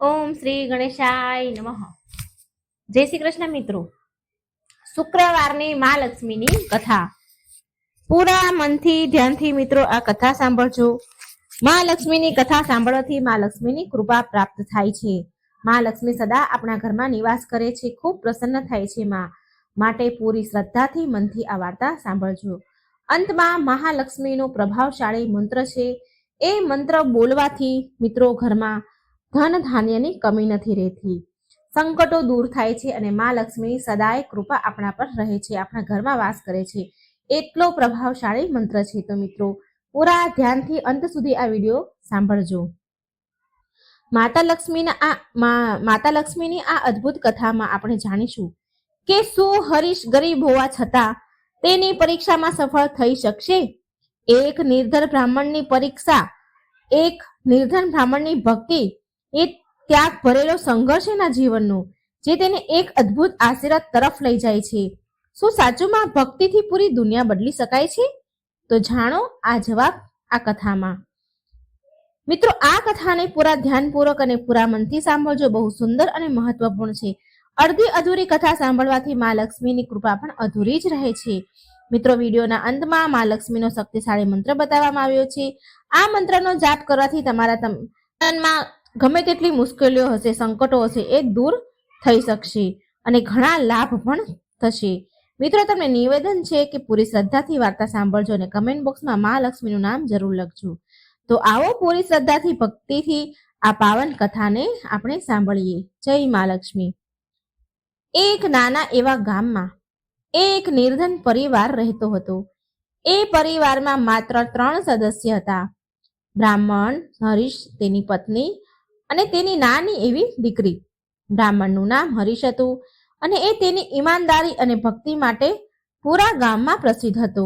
ઓમ શ્રી ગણેશાય નમઃ. જય શ્રી કૃષ્ણ મિત્રો. શુક્રવારની મહાલક્ષ્મીની કથા. પૂરા મનથી, ધ્યાનથી મિત્રો આ કથા સાંભળજો. મહાલક્ષ્મીની કથા સાંભળવાથી મહાલક્ષ્મીની કૃપા પ્રાપ્ત થાય છે. મહાલક્ષ્મી સદા આપણા ઘરમાં નિવાસ કરે છે. ખૂબ પ્રસન્ન થાય છે માં. માટે પૂરી શ્રદ્ધાથી મનથી આ વાર્તા સાંભળજો. અંતમાં મહાલક્ષ્મીનો પ્રભાવશાળી મંત્ર છે. એ મંત્ર બોલવાથી મિત્રો ઘરમાં ધન ધાન્યની કમી નથી રહેતી. સંકટો દૂર થાય છે અને મા લક્ષ્મીની સદાય કૃપા આપણા પર રહે છે, આપણા ઘરમાં વાસ કરે છે. એટલો પ્રભાવશાળી મંત્ર છે તો મિત્રો, પૂરા ધ્યાનથી અંત સુધી આ વીડિયો સાંભળજો. માતા લક્ષ્મીના આ માતા લક્ષ્મીની આ અદ્ભુત કથામાં આપણે જાણીશું કે શું હરીશ ગરીબ હોવા છતાં તેની પરીક્ષામાં સફળ થઈ શકશે? એક નિર્ધર બ્રાહ્મણની પરીક્ષા, એક નિર્ધન બ્રાહ્મણની ભક્તિ એ ત્યાગ ભરેલો સંઘર્ષ એના જીવનનો, જે તેને એક અદ્ભુત આશીર્વાદ તરફ લઈ જાય છે. શું સાચુમાં ભક્તિથી પૂરી દુનિયા બદલી શકાય છે? તો જાણો આ જવાબ આ કથામાં. મિત્રો, આ કથાને પૂરા ધ્યાનપૂર્વક અને પૂરા મનથી સાંભળજો. બહુ સુંદર અને મહત્વપૂર્ણ છે. અડધી અધૂરી કથા સાંભળવાથી મા લક્ષ્મીની કૃપા પણ અધૂરી જ રહે છે. મિત્રો, વિડીયોના અંતમાં મા લક્ષ્મીનો શક્તિશાળી મંત્ર બતાવવામાં આવ્યો છે. આ મંત્રનો જાપ કરવાથી તમારા તનમાં ગમે તેટલી મુશ્કેલીઓ હશે, સંકટો હશે, એ દૂર થઈ શકશે અને ઘણા લાભ પણ થશે. મિત્રો, તમને નિવેદન છે કે પૂરી શ્રદ્ધાથી વાર્તા સાંભળજો અને કમેન્ટ બોક્સમાં મહાલક્ષ્મીનું નામ જરૂર લખજો. તો આવો પૂરી શ્રદ્ધાથી, ભક્તિથી આ પાવન કથાને આપણે સાંભળીએ. જય મહાલક્ષ્મી. એક નાના એવા ગામમાં એક નિર્ધન પરિવાર રહેતો હતો. એ પરિવારમાં માત્ર ત્રણ સદસ્ય હતા. બ્રાહ્મણ, હરીશ, તેની પત્ની અને તેની નાની એવી દીકરી. બ્રાહ્મણનું નામ હરીશ હતું અને એ તેની ઈમાનદારી અને ભક્તિ માટે પૂરા ગામમાં પ્રસિદ્ધ હતો.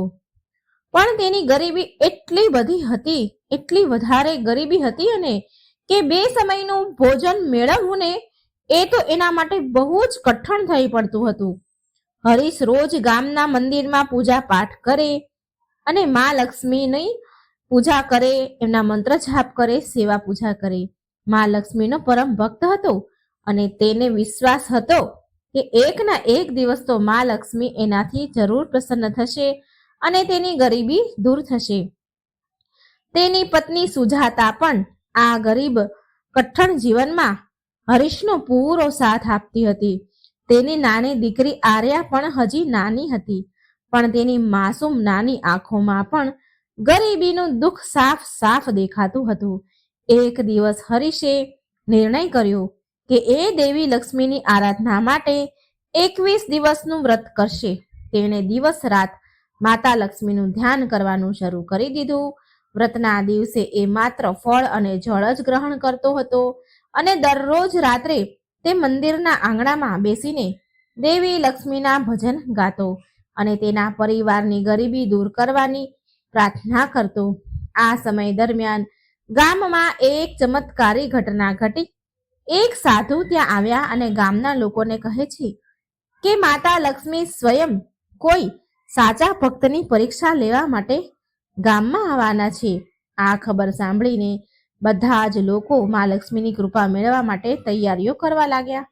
પણ તેની ગરીબી એટલી બધી હતી, એટલી વધારે ગરીબી હતી અને કે બે સમયનું ભોજન મેળવવું ને એ તો એના માટે બહુ જ કઠણ થઈ પડતું હતું. હરીશ રોજ ગામના મંદિરમાં પૂજા પાઠ કરે અને મા લક્ષ્મીની પૂજા કરે, એમના મંત્ર જાપ કરે, સેવા પૂજા કરે. મા લક્ષ્મીનો પરમ ભક્ત હતો અને તેને વિશ્વાસ હતો કે એક ના એક દિવસ તો મા લક્ષ્મી એનાથી જરૂર પ્રસન્ન થશે અને તેની ગરીબી દૂર થશે. તેની પત્ની સુજાતા પણ આ ગરીબ કઠણ જીવનમાં હરીશનો પૂરો સાથ આપતી હતી. તેની નાની દીકરી આર્યા પણ હજી નાની હતી, પણ તેની માસૂમ નાની આંખોમાં પણ ગરીબીનું દુઃખ સાફ સાફ દેખાતું હતું. એક દિવસ હરીશે નિર્ણય કર્યો કે એ દેવી લક્ષ્મીની આરાધના માટે એકવીસ દિવસનું વ્રત કરશે. તેણે દિવસ રાત માતા લક્ષ્મીનું ધ્યાન કરવાનું શરૂ કરી દીધું. વ્રતના દિવસે એ માત્ર ફળ અને જળ જ ગ્રહણ કરતો હતો અને દરરોજ રાત્રે તે મંદિરના આંગણામાં બેસીને દેવી લક્ષ્મીના ભજન ગાતો અને તેના પરિવારની ગરીબી દૂર કરવાની પ્રાર્થના કરતો. આ સમય દરમિયાન ગામમાં એક ચમત્કારી ઘટના ઘટી. એક સાધુ ત્યાં આવ્યા અને ગામના લોકોને કહે છે કે, માતા લક્ષ્મી સ્વયં કોઈ સાચા ભક્તની પરીક્ષા લેવા માટે ગામમાં આવવાના છે. આ ખબર સાંભળીને બધા જ લોકો મા લક્ષ્મીની કૃપા મેળવવા માટે તૈયારીઓ કરવા લાગ્યા.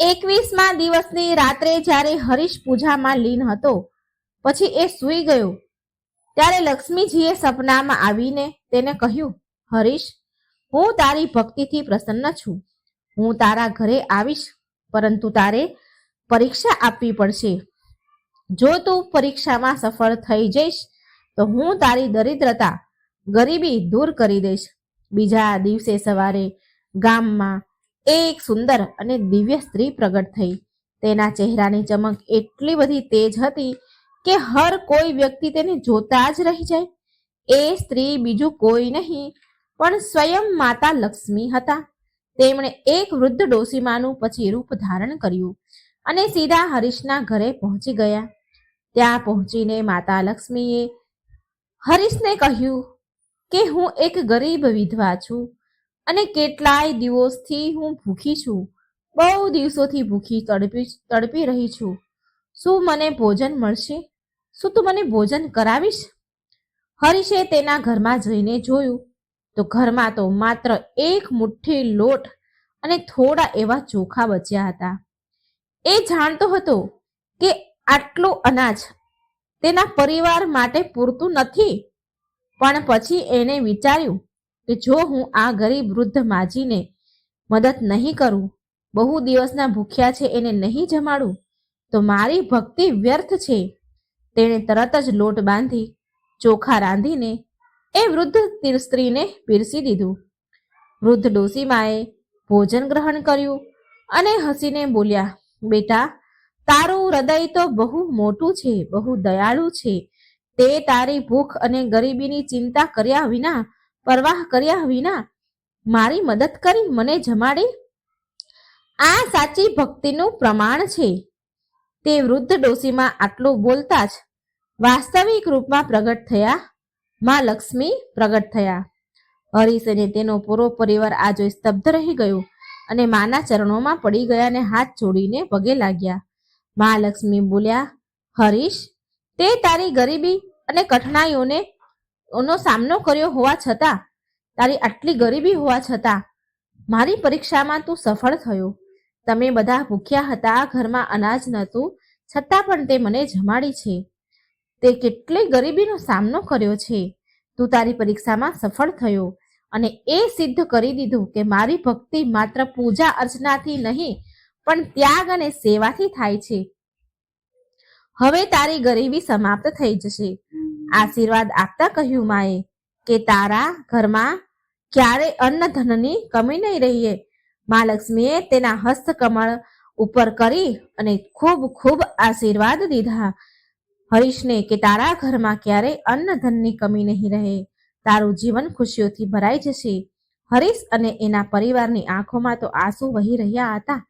એકવીસમા દિવસની રાત્રે જ્યારે હરીશ પૂજામાં લીન હતો, પછી એ સૂઈ ગયો. ત્યારે લક્ષ્મીજીએ સપનામાં આવીને તેને કહ્યું, હરીશ, હું તારી ભક્તિથી પ્રસન્ન છું. હું તારા ઘરે આવીશ, પરંતુ તારે પરીક્ષા આપવી પડશે. જો તું પરીક્ષામાં સફળ થઈ જઈશ, તો હું તારી દરિદ્રતા ગરીબી દૂર કરી દઈશ. બીજા દિવસે સવારે ગામમાં એક સુંદર અને દિવ્ય સ્ત્રી પ્રગટ થઈ. તેના ચહેરાની ચમક એટલી બધી તેજ હતી કે હર કોઈ વ્યક્તિ તેને જોતા જ રહી જાય. એ સ્ત્રી બીજું કોઈ નહીં, પણ સ્વયં માતા લક્ષ્મી હતા. તેમણે એક વૃદ્ધ ડોસીમાનું પછી રૂપ ધારણ કર્યું અને સીધા હરીશના ઘરે પહોંચી ગયા. ત્યાં પહોંચીને માતા લક્ષ્મીએ હરીશને કહ્યું કે હું એક ગરીબ વિધવા છું અને કેટલાય દિવસથી હું ભૂખી છું. બહુ દિવસોથી ભૂખી તડપી તડપી રહી છું. શું મને ભોજન મળશે? શું તું મને ભોજન કરાવીશ? હરીશે તેના ઘરમાં જઈને જોયું તો ઘરમાં તો માત્ર એક મુઠ્ઠી લોટ અને થોડા એવા ચોખા બચ્યા હતા. એ જાણતો હતો કે આટલું અનાજ તેના પરિવાર માટે પૂરતું નથી. પણ પછી એને વિચાર્યું કે જો હું આ ગરીબ વૃદ્ધ માજીને મદદ નહીં કરું, બહુ દિવસના ભૂખ્યા છે, એને નહીં જમાડું, તો મારી ભક્તિ વ્યર્થ છે. તેણે તરત જ લોટ બાંધી, ચોખા રાંધીને એ વૃદ્ધ તીર- સ્ત્રીને પીરસી દીધું. વૃદ્ધ ડોસીમાએ ભોજન ગ્રહણ કર્યું અને હસીને બોલ્યા, બેટા, તારું હૃદય તો બહુ મોટું છે, બહુ દયાળુ છે. તે તારી ભૂખ અને ગરીબીની ચિંતા કર્યા વિના, પરવાહ કર્યા વિના, મારી મદદ કરી, મને જમાડી? આ સાચી ભક્તિનું પ્રમાણ છે. તે વૃદ્ધ ડોસીમાં આટલું બોલતા જ વાસ્તવિક રૂપમાં પ્રગટ થયા. માં લક્ષ્મી પ્રગટ થયા. હરીશ અને તેનો પૂરો પરિવાર આ જોઈ સ્તબ્ધ રહી ગયો અને માના ચરણોમાં પડી ગયા અને હાથ જોડીને પગે લાગ્યા. માં લક્ષ્મી બોલ્યા, હરીશ, તે તારી ગરીબી અને કઠણાઈઓને નો સામનો કર્યો હોવા છતાં, તારી આટલી ગરીબી હોવા છતાં, મારી પરીક્ષામાં તું સફળ થયો. તમે બધા ભૂખ્યા હતા, ઘરમાં અનાજ નહોતું, છતાં પણ તે મને જમાડી છે. તે કેટલી ગરીબીનો સામનો કર્યો છે. તું તારી પરીક્ષામાં સફળ થયો અને એ સિદ્ધ કરી દીધું કે મારી ભક્તિ માત્ર પૂજા અર્ચનાથી નહીં, પણ ત્યાગ અને સેવાથી થાય છે. હવે તારી ગરીબી સમાપ્ત થઈ જશે. આશીર્વાદ આપતા કહ્યું માએ કે તારા ઘરમાં ક્યારે અન્ન ધનની કમી નહીં રહીએ. મા લક્ષ્મીએ તેના હસ્તકમળ ઉપર કરી અને ખૂબ ખૂબ આશીર્વાદ દીધા. હરીશને કે તારા ઘરમાં ક્યારેય અન્ન ધનની કમી નહીં રહે. તારું જીવન ખુશીઓથી ભરાઈ જશે. હરીશ અને એના પરિવારની આંખોમાં તો આંસુ વહી રહ્યા હતા.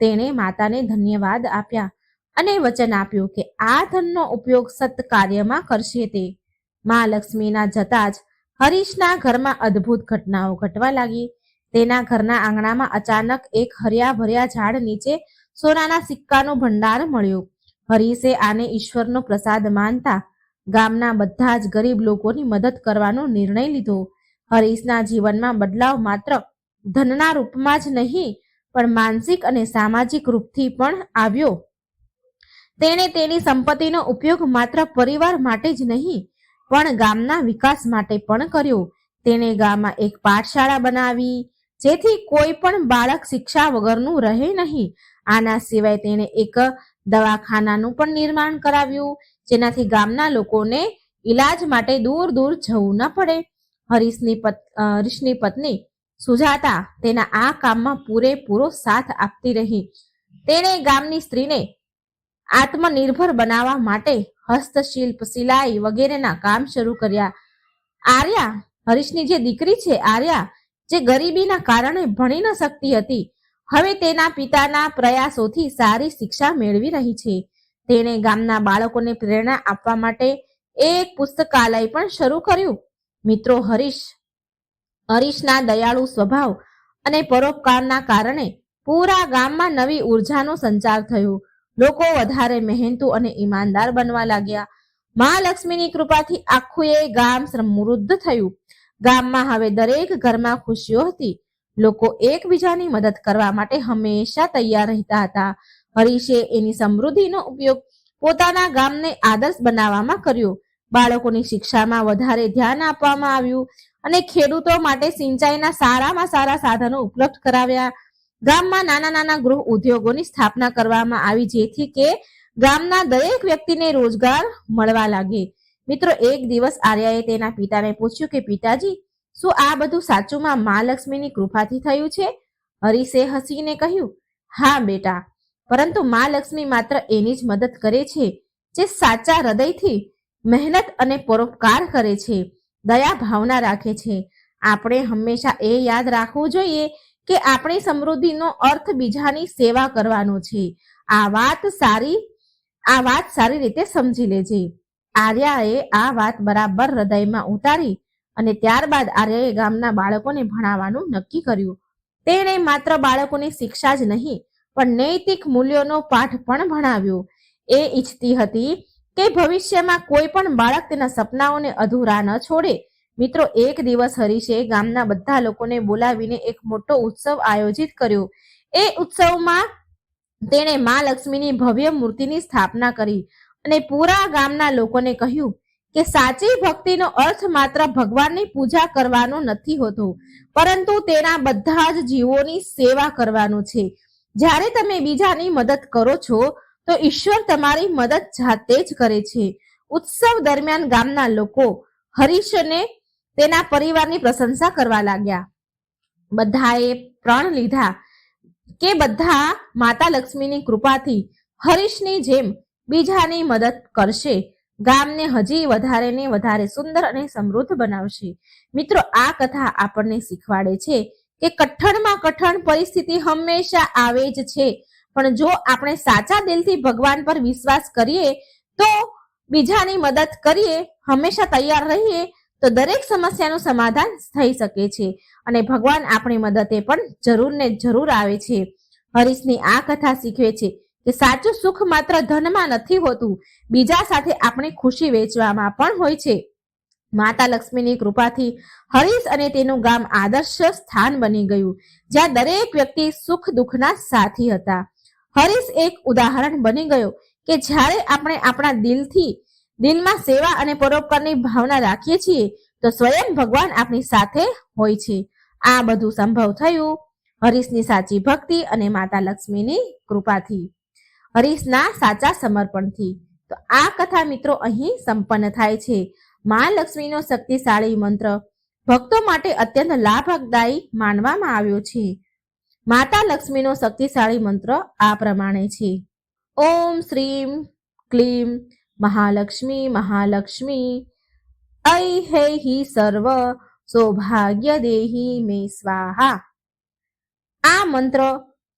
તેણે માતાને ધન્યવાદ આપ્યા અને વચન આપ્યું કે આ ધનનો ઉપયોગ સત્કાર્યમાં કરશે તે. મા લક્ષ્મીના જતા જ હરીશના ઘરમાં અદ્ભુત ઘટનાઓ ઘટવા લાગી. તેના ઘરના આંગણામાં અચાનક એક હર્યા ભર્યા ઝાડ નીચે સોનાના સિક્કાનું ભંડાર મળ્યો. હરીશે આને ઈશ્વરનો પ્રસાદ માનતા ગામના બધા જ ગરીબ લોકોની મદદ કરવાનો નિર્ણય લીધો. હરીશના જીવનમાં બદલાવ માત્ર ધનના રૂપમાં જ નહીં, પણ માનસિક અને સામાજિક રૂપથી પણ આવ્યો. તેણે તેની સંપત્તિનો ઉપયોગ માત્ર પરિવાર માટે જ નહીં, પણ ગામના વિકાસ માટે પણ કર્યો. તેણે ગામમાં એક પાઠશાળા બનાવી જેથી કોઈ પણ બાળક શિક્ષા વગરનું રહે નહીં. આના સિવાય તેણે એક દવાખાનાનું પણ નિર્માણ કરાવ્યું, જેનાથી ગામના લોકોને ઈલાજ માટે દૂર દૂર જવું ન પડે. હરીશની હરીશની પત્ની સુજાતા તેના આ કામમાં પૂરેપૂરો સાથ આપતી રહી. તેણે ગામની સ્ત્રીને આત્મનિર્ભર બનાવવા માટે હસ્તશિલ્પ, સિલાઈ વગેરેના કામ શરૂ કર્યા. આર્યા, હરીશની જે દીકરી છે, આર્યા જે ગરીબીના કારણે ભણી ન શકતી હતી, હવે તેના પિતાના પ્રયાસોથી સારી શિક્ષા મેળવી રહી છે. તેણે ગામના બાળકોને પ્રેરણા આપવા માટે એક પુસ્તકાલય પણ શરૂ કર્યું. મિત્રો, હરીશ, હરીશના દયાળુ સ્વભાવ અને પરોપકારના કારણે પૂરા ગામમાં નવી ઉર્જાનો સંચાર થયો. લોકો વધારે મહેનતુ અને ઈમાનદાર બનવા લાગ્યા. મહાલક્ષ્મીની કૃપાથી આખું એ ગામ સમૃદ્ધ થયું. ગામમાં હવે દરેક ઘરમાં ખુશીઓ હતી. લોકો એકબીજાની મદદ કરવા માટે હંમેશા તૈયાર રહેતા હતા. હરીશે એની સમૃદ્ધિનો ઉપયોગ પોતાના ગામને આદર્શ બનાવવામાં કર્યો. બાળકોની શિક્ષામાં વધારે ધ્યાન આપવામાં આવ્યું અને ખેડૂતો માટે સિંચાઈના સારામાં સારા સાધનો ઉપલબ્ધ કરાવ્યા. ગામમાં નાના નાના ગૃહ ઉદ્યોગોની સ્થાપના કરવામાં આવી જેથી કે ગામના દરેક વ્યક્તિને રોજગાર મળવા લાગે. મિત્રો, એક દિવસ આર્યાએ તેના પિતાને પૂછ્યું કે, પિતાજી, શું આ બધું સાચુમાં મહાલક્ષ્મીની કૃપાથી થયું છે? હરીશે હસીને કહ્યું, હા, બેટા, પરંતુ મહાલક્ષ્મી માત્ર એની જ મદદ કરે છે, જે સાચા હૃદયથી મહેનત અને પરોપકાર કરે છે, દયા ભાવના રાખે છે. આપણે હંમેશા એ યાદ રાખવું જોઈએ કે આપણી સમૃદ્ધિનો અર્થ બીજાની સેવા કરવાનો છે. આ વાત સારી, આ વાત સારી રીતે સમજી લેજે. આર્યાએ આ વાત બરાબર હૃદયમાં ઉતારી અને ત્યારબાદ આર્યાએ ગામના બાળકોને ભણાવવાનું નક્કી કર્યું. તેણે માત્ર બાળકોની શિક્ષા જ નહીં, પણ નૈતિક મૂલ્યોનો પાઠ પણ ભણાવ્યો. એ ઈચ્છતી હતી કે ભવિષ્યમાં કોઈ પણ બાળક તેના સપનાઓને અધૂરા ન છોડે. મિત્રો, એક દિવસ હરીશે ગામના બધા લોકોને બોલાવીને એક મોટો ઉત્સવ આયોજિત કર્યો. એ ઉત્સવમાં તેણે મા લક્ષ્મીની ભવ્ય મૂર્તિની સ્થાપના કરી. અને પૂરા ગામના લોકોને કહ્યું કે સાચી ભક્તિનો અર્થ માત્ર ભગવાનની પૂજા કરવાનો નથી હોતો, પરંતુ તેના બધા જ જીવોની સેવા કરવાનું છે. જ્યારે તમે બીજાની મદદ કરો છો, તો ઈશ્વર તમારી મદદ જાતે જ કરે છે. ઉત્સવ દરમિયાન ગામના લોકો હરીશને તેના પરિવારની પ્રશંસા કરવા લાગ્યા. બધાએ પ્રણ લીધા કે બધા માતા લક્ષ્મીની કૃપાથી હરીશની જેમ બીજાની મદદ કરશે. ગામને હજી વધારે ને વધારે સુંદર અને સમૃદ્ધ બનાવશે. મિત્રો, આ કથા આપણને શીખવાડે છે કે કઠણમાં કઠણ પરિસ્થિતિ હંમેશા આવે જ છે. પણ જો આપણે સાચા દિલથી ભગવાન પર વિશ્વાસ કરીએ, તો બીજાની મદદ કરીએ, હંમેશા તૈયાર રહીએ, તો દરેક સમસ્યાનું સમાધાન થઈ શકે છે. અને ભગવાન આપણી મદદે પણ જરૂર ને જરૂર આવે છે. હરીશની આ કથા શીખવે છે કે સાચું સુખ માત્ર ધનમાં નથી હોતું, બીજા સાથે આપણી ખુશી વેચવામાં પણ હોય છે. માતા લક્ષ્મીની કૃપાથી હરીશ અને તેનું ગામ આદર્શ સ્થાન બની ગયું, જ્યાં દરેક વ્યક્તિ સુખ દુઃખના સાથી હતા. હરીશ એક ઉદાહરણ બની ગયો કે જ્યારે આપણે આપણા દિલથી, દિલમાં સેવા અને પરોપકારની ભાવના રાખીએ છીએ, તો સ્વયં ભગવાન આપણી સાથે હોય છે. આ બધું સંભવ થયું હરીશની સાચી ભક્તિ અને માતા લક્ષ્મીની કૃપાથી. હરીશના સાચા સમર્પણથી. તો આ કથા મિત્રો અહીં સંપન્ન થાય છે. મા લક્ષ્મીનો શક્તિશાળી મંત્ર, ભક્તો માટે અત્યંત લાભદાયી માનવામાં આવ્યો છે. માતા લક્ષ્મીનો શક્તિશાળી મંત્ર આ પ્રમાણે છે. ઓમ શ્રીમ ક્લીમ મહાલક્ષ્મી મહાલક્ષ્મી ઐ હે હિ સર્વ સૌભાગ્ય દેહી મે સ્વાહા. આ મંત્ર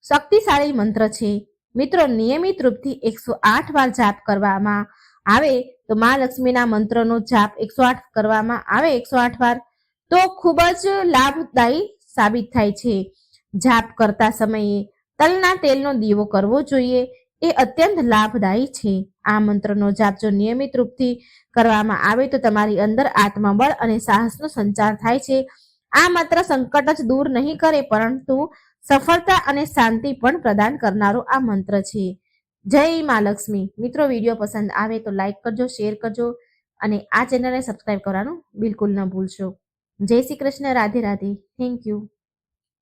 શક્તિશાળી મંત્ર છે. મિત્રો, નિયમિત રૂપથી એકસો આઠ વાર જાપ કરવામાં આવે તો મા લક્ષ્મીના મંત્રનો જાપ એકસો આઠ કરવામાં આવે એકસો આઠ વાર, તો ખૂબ જ લાભદાયી સાબિત થાય છે. જાપ કરતા સમયે તલના તેલનો દીવો કરવો જોઈએ, એ અત્યંત લાભદાયી છે. આ મંત્રનો જાપ જો નિયમિત રૂપથી કરવામાં આવે તો તમારી અંદર આત્મબળ અને સાહસનો સંચાર થાય છે. આ માત્ર સંકટ જ દૂર નહીં કરે, પરંતુ સફળતા અને શાંતિ પણ પ્રદાન કરનારો આ મંત્ર છે. જય મા લક્ષ્મી. મિત્રો, વીડિયો પસંદ આવે તો લાઈક કરજો, શેર કરજો અને આ ચેનલને સબસ્ક્રાઈબ કરવાનું બિલકુલ ન ભૂલશો. જય શ્રી કૃષ્ણ. રાધે રાધે. Thank you.